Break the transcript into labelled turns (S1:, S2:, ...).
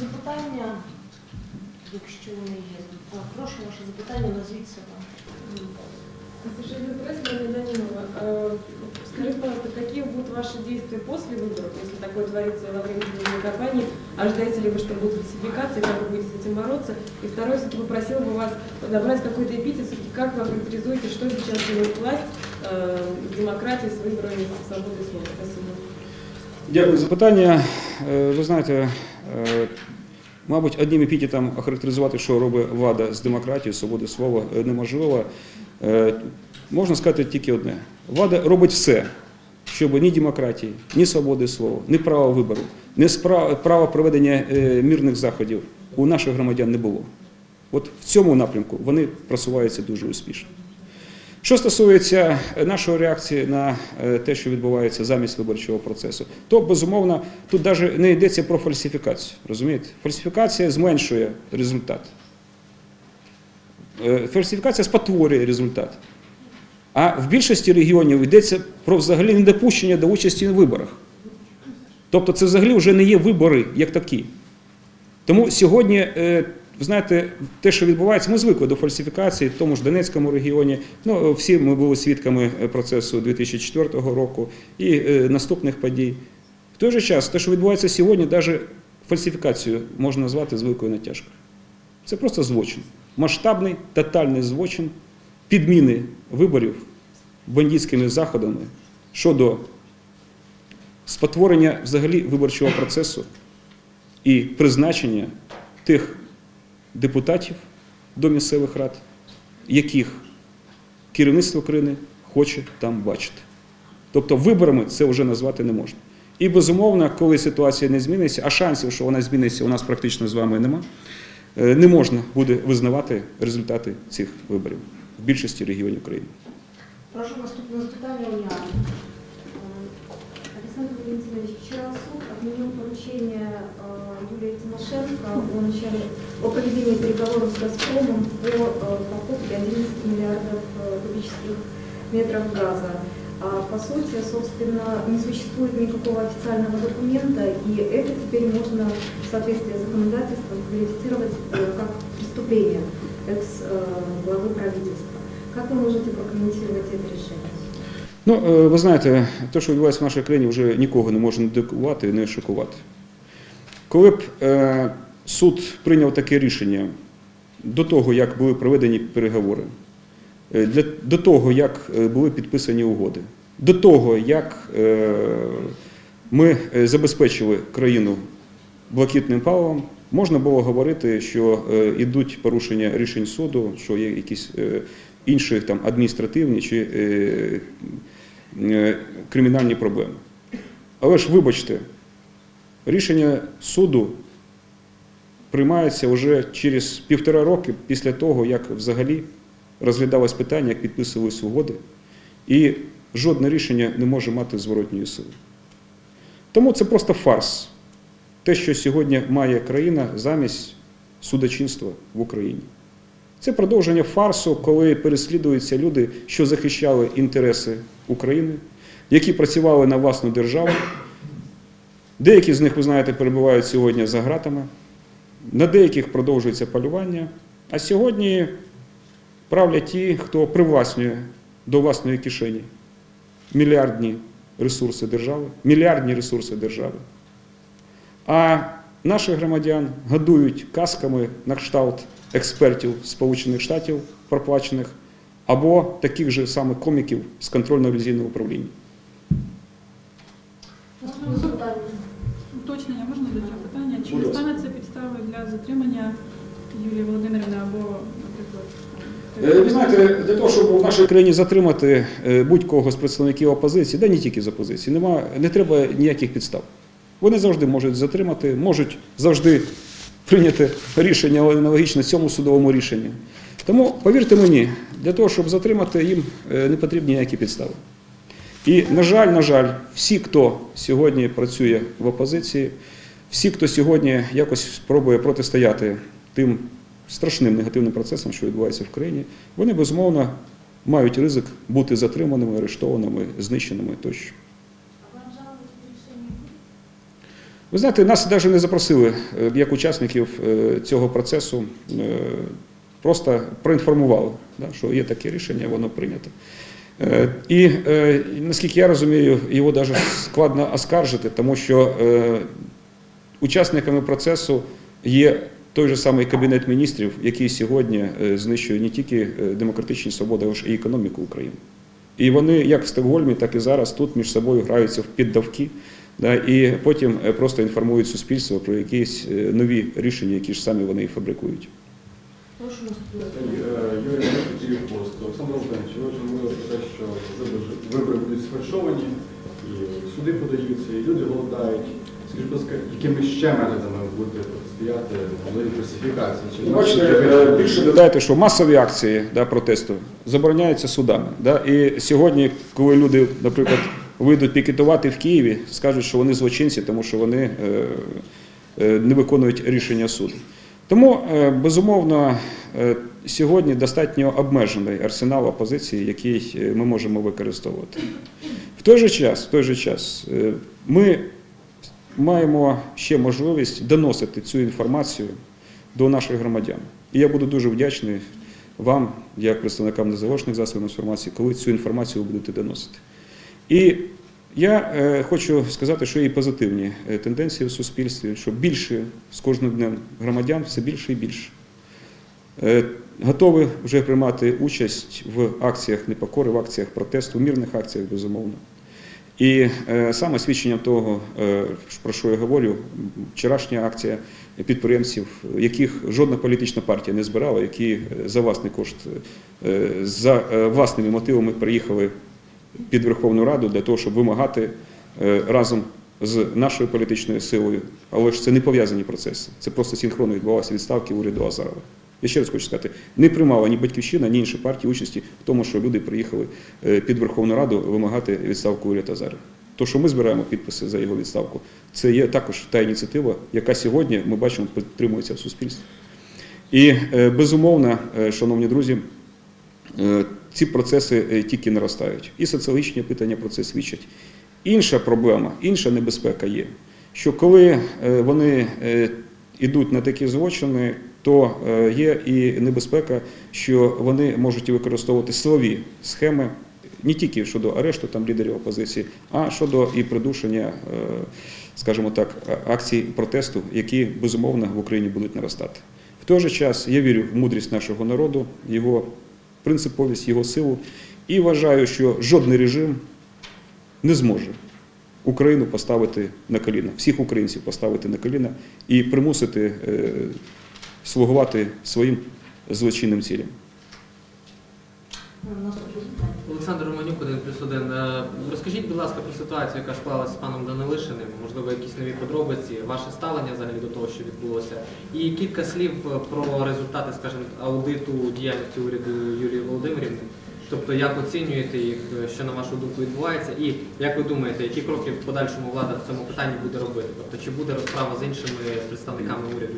S1: запитання, якщо вони є. Так, прошу ваше запитання, назвіть себе.
S2: Сожалению, просьба Данилова. Э, Скажите, пожалуйста, какие будут ваши действия после выборов, если такое творится во время избирательной кампании? Ожидаете ли вы, что будет фальсификация, как вы будете с этим бороться? И второе, все-таки попросила бы вас подобрать какой-то эпитет, все-таки как вы охарактеризуете, что сейчас делает власть э, с демократией, с выборами, с свободой слова? Спасибо.
S3: Дякую за питання. Е, Ви знаєте, е, Мабуть, одним епітетом охарактеризувати, що робить влада з демократією, свободи слова, е, неможливо. Е, Можна сказати тільки одне: влада робить все, щоб ні демократії, ні свободи слова, ні права вибору, ні права проведення е, мирних заходів у наших громадян не було. От в цьому напрямку вони просуваються дуже успішно. Що стосується нашої реакції на е, те, що відбувається замість виборчого процесу, то безумовно тут навіть не йдеться про фальсифікацію. Розумієте? Фальсифікація зменшує результат. Е, Фальсифікація спотворює результат. А в більшості регіонів йдеться про взагалі недопущення до участі в виборах. Тобто це взагалі вже не є вибори як такі. Тому сьогодні, е, ви знаєте, те, що відбувається, ми звикли до фальсифікації в тому ж Донецькому регіоні. Ну, всі ми були свідками е, процесу 2004 року і е, наступних подій. В той же час, те, що відбувається сьогодні, навіть фальсифікацію можна назвати з великою натяжкою. Це просто злочин. Масштабний, тотальний злочин підміни виборів бандитськими заходами щодо спотворення взагалі виборчого процесу і призначення тих депутатів до місцевих рад, яких керівництво країни хоче там бачити. Тобто виборами це вже назвати не можна. І безумовно, коли ситуація не зміниться, а шансів, що вона зміниться, у нас практично з вами нема, е, не можна буде визнавати результати цих виборів в більшості регіонів країни.
S1: Прошу наступне запитання Уніана.
S4: Александр Валентинович, вчера суд отменил поручение э, Юлии Тимошенко о начале о проведении переговоров с «Газпромом» по э, покупке 11 миллиардов э, кубических метров газа. А, по сути, собственно, не существует никакого официального документа, и это теперь можно в соответствии с законодательством квалифицировать как преступление экс-главы правительства. Как вы можете прокомментировать это решение?
S3: Ну, е, ви знаєте, те, що відбувається в нашій країні, вже нікого не може не дикувати і не шокувати. Коли б е, суд прийняв таке рішення до того, як були проведені переговори, е, до того, як були підписані угоди, до того, як ми забезпечили країну блакитним паливом, можна було говорити, що йдуть порушення рішень суду, що є якісь інші там адміністративні чи кримінальні проблеми. Але ж вибачте, рішення суду приймається вже через півтора роки після того, як взагалі розглядалось питання, як підписувались угоди, і жодне рішення не може мати зворотньої сили. Тому це просто фарс. Те, що сьогодні має країна замість судочинства в Україні. Це продовження фарсу, коли переслідуються люди, що захищали інтереси України, які працювали на власну державу. Деякі з них, ви знаєте, перебувають сьогодні за ґратами, на деяких продовжується полювання. А сьогодні правлять ті, хто привласнює до власної кишені мільярдні ресурси держави, мільярдні ресурси держави. А наших громадян годують казками на кшталт експертів Сполучених Штатів проплачених або таких же самих коміків з контрольно-ревізійного управління.
S5: Уточнення можна до цього питання? Чи не стане це підставою для затримання Юлії Володимирівни або, наприклад,
S3: Е, Ви знаєте, для того, щоб в нашій країні затримати е, будь-кого з представників опозиції, да не тільки з опозиції, нема, не треба ніяких підстав. Вони завжди можуть затримати, можуть завжди прийняти рішення аналогічно цьому судовому рішенню. Тому, повірте мені, для того, щоб затримати, їм е, не потрібні ніякі підстави. І, на жаль, на жаль, всі, хто сьогодні працює в опозиції, всі, хто сьогодні якось спробує протистояти тим страшним негативним процесам, що відбувається в країні, вони безумовно мають ризик бути затриманими, арештованими, знищеними тощо.
S4: А вы обжаловать решение будете?
S3: Ви знаєте, нас навіть не запросили е, як учасників е, цього процесу, е, просто проінформували, що є таке рішення, воно прийнято. І наскільки я розумію, його навіть складно оскаржити, тому що учасниками процесу є той же самий Кабінет міністрів, який сьогодні знищує не тільки демократичні свободи, але ж і економіку України. І вони як в Стокгольмі, так і зараз тут між собою граються в піддавки, да, і потім е, просто інформують суспільство про якісь е, нові рішення, які ж самі вони і фабрикують.
S1: Прошу питання.
S6: е, Юрій Микитів пост. Олександр Володимирович, ви вже говорили про те, що вибори- будуть сфальшовані, і суди подаються, і люди голодають. Скажіть, будь ласка, якими ще методами ви будете протистояти можливій фальсифікації? Чи
S3: Бачите, більше додайте, що масові акції да, протесту забороняються судами. Да? І сьогодні, коли люди, наприклад, вийдуть пікетувати в Києві, скажуть, що вони злочинці, тому що вони е, е, не виконують рішення суду. Тому, е, безумовно, сьогодні достатньо обмежений арсенал опозиції, який ми можемо використовувати. В той же час, в той же час ми маємо ще можливість доносити цю інформацію до наших громадян. І я буду дуже вдячний вам, як представникам незалежних засобів інформації, коли цю інформацію ви будете доносити. І я е, хочу сказати, що є позитивні е, тенденції в суспільстві, що більше з кожним днем громадян все більше і більше. Е, готові вже приймати участь в акціях непокори, в акціях протесту, в мирних акціях, безумовно. І саме свідченням того, про що я говорю, вчорашня акція підприємців, яких жодна політична партія не збирала, які за власний кошт, за власними мотивами приїхали під Верховну Раду для того, щоб вимагати е, разом з нашою політичною силою, але ж це не пов'язані процеси. Це просто синхронно відбувалося відставки уряду Азарова. Я ще раз хочу сказати, не приймала ні батьківщина, ні інші партії участі в тому, що люди приїхали е, під Верховну Раду вимагати відставку уряду Азарова. То, що ми збираємо підписи за його відставку, це є також та ініціатива, яка сьогодні ми бачимо підтримується в суспільстві. І е, безумовно, шановні друзі, ці процеси е, тільки наростають. І соціологічні питання про це свідчать. Інша проблема, інша небезпека є, що коли е, вони е, йдуть на такі злочини, то е, є і небезпека, що вони можуть використовувати силові схеми не тільки щодо арешту там лідерів опозиції, а щодо і придушення, е, скажімо так, акцій протесту, які безумовно в Україні будуть наростати. В той же час я вірю в мудрість нашого народу, його принциповість, його силу, і вважаю, що жодний режим не зможе Україну поставити на коліна, всіх українців поставити на коліна і примусити е, слугувати своїм злочинним цілям.
S7: Олександр Романюк, один плюс один. Е, Розкажіть, будь ласка, про ситуацію, яка склалася з паном Данилишиним, можливо, якісь нові подробиці, ваше ставлення взагалі до того, що відбулося, і кілька слів про результати, скажімо, аудиту діяльності уряду Юлії Володимирівни. Тобто, як оцінюєте їх, що на вашу думку відбувається, і як ви думаєте, які кроки в подальшому влада в цьому питанні буде робити? Тобто, чи буде розправа з іншими представниками уряду,